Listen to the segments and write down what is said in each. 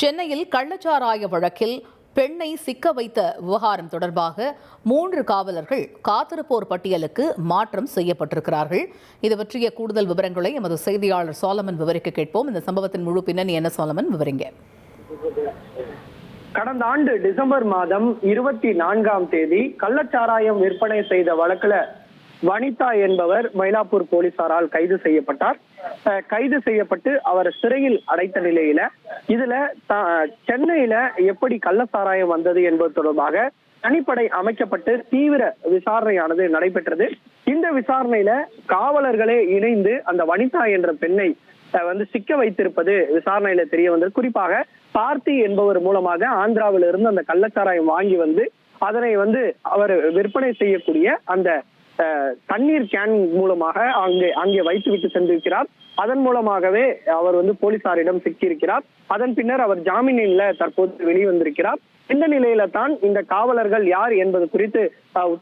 சென்னையில் கள்ளச்சாராய வழக்கில் பெண்ணை சிக்க வைத்த விவகாரம் தொடர்பாக மூன்று காவலர்கள் காத்திருப்போர் பட்டியலுக்கு மாற்றம் செய்யப்பட்டிருக்கிறார்கள். இது பற்றிய கூடுதல் விவரங்களை எமது செய்தியாளர் சோலமன் விவரிக்க கேட்போம். இந்த சம்பவத்தின் முழு பின்னணி என்ன சோலமன்? விவரிங்க. கடந்த ஆண்டு டிசம்பர் மாதம் இருபத்தி நான்காம் தேதி கள்ளச்சாராயம் விற்பனை செய்த வழக்குல வனிதா என்பவர் மயிலாப்பூர் போலீசாரால் கைது செய்யப்பட்டார். கைது செய்யப்பட்டு அவர் சிறையில் அடைத்த நிலையில இதுல த- சென்னையில எப்படி கள்ளச்சாராயம் வந்தது என்பது தொடர்பாக தனிப்படை அமைக்கப்பட்டு தீவிர விசாரணையானது நடைபெற்றது. இந்த விசாரணையில காவலர்களே இணைந்து அந்த வனிதா என்ற பெண்ணை வந்து சிக்க வைத்திருப்பது விசாரணையில தெரிய வந்தது. குறிப்பாக பார்த்தி என்பவர் மூலமாக ஆந்திராவில இருந்து அந்த கள்ளச்சாராயம் வாங்கி வந்து அதனை வந்து அவர் விற்பனை செய்யக்கூடிய அந்த தண்ணீர் கேன் மூலமாக அங்கே அங்கே வைத்துவிட்டு சென்றிருக்கிறார். அதன் மூலமாகவே அவர் வந்து போலீசாரிடம் சிக்கியிருக்கிறார். அதன் பின்னர் அவர் ஜாமீனில் தற்போது வெளிவந்திருக்கிறார். இந்த நிலையில தான் இந்த காவலர்கள் யார் என்பது குறித்து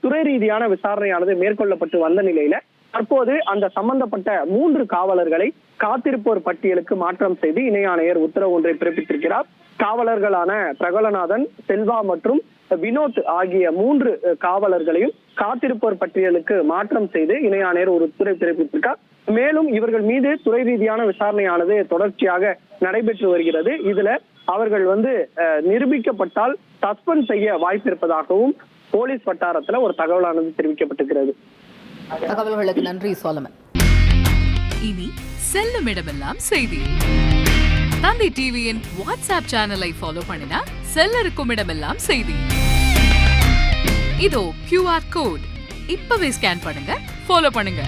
துறை ரீதியான விசாரணையானது மேற்கொள்ளப்பட்டு வந்த நிலையில தற்போது அந்த சம்பந்தப்பட்ட மூன்று காவலர்களை காத்திருப்போர் பட்டியலுக்கு மாற்றம் செய்து இணை ஆணையர் உத்தரவு ஒன்றை பிறப்பித்திருக்கிறார். காவலர்களான பிரகலநாதன் செல்வா மற்றும் வினோத் ஆகிய மூன்று காவலர்களையும் காத்திருப்போர் பட்டியலுக்கு மாற்றம் செய்து இணை ஆணையர் ஒரு உத்தரவு பிறப்பித்திருக்கார். மேலும் இவர்கள் மீது துறை ரீதியான விசாரணையானது தொடர்ச்சியாக நடைபெற்று வருகிறது. இதுல அவர்கள் வந்து நிரூபிக்கப்பட்டால் சஸ்பெண்ட் செய்ய வாய்ப்பு இருப்பதாகவும் போலீஸ் வட்டாரத்துல ஒரு தகவலானது தெரிவிக்கப்பட்டிருக்கிறது. தகவல்களுக்கு நன்றி சோலமன் இனி செல்லும் இடமெல்லாம் செய்தி. தந்தி டிவியின் வாட்ஸ்அப் சேனலை ஃபாலோ பண்ணினா செல்ல இருக்கும் இடமெல்லாம் செய்தி. இதோ கியூஆர் கோட் இப்பவே ஸ்கேன் பண்ணுங்க ஃபாலோ பண்ணுங்க.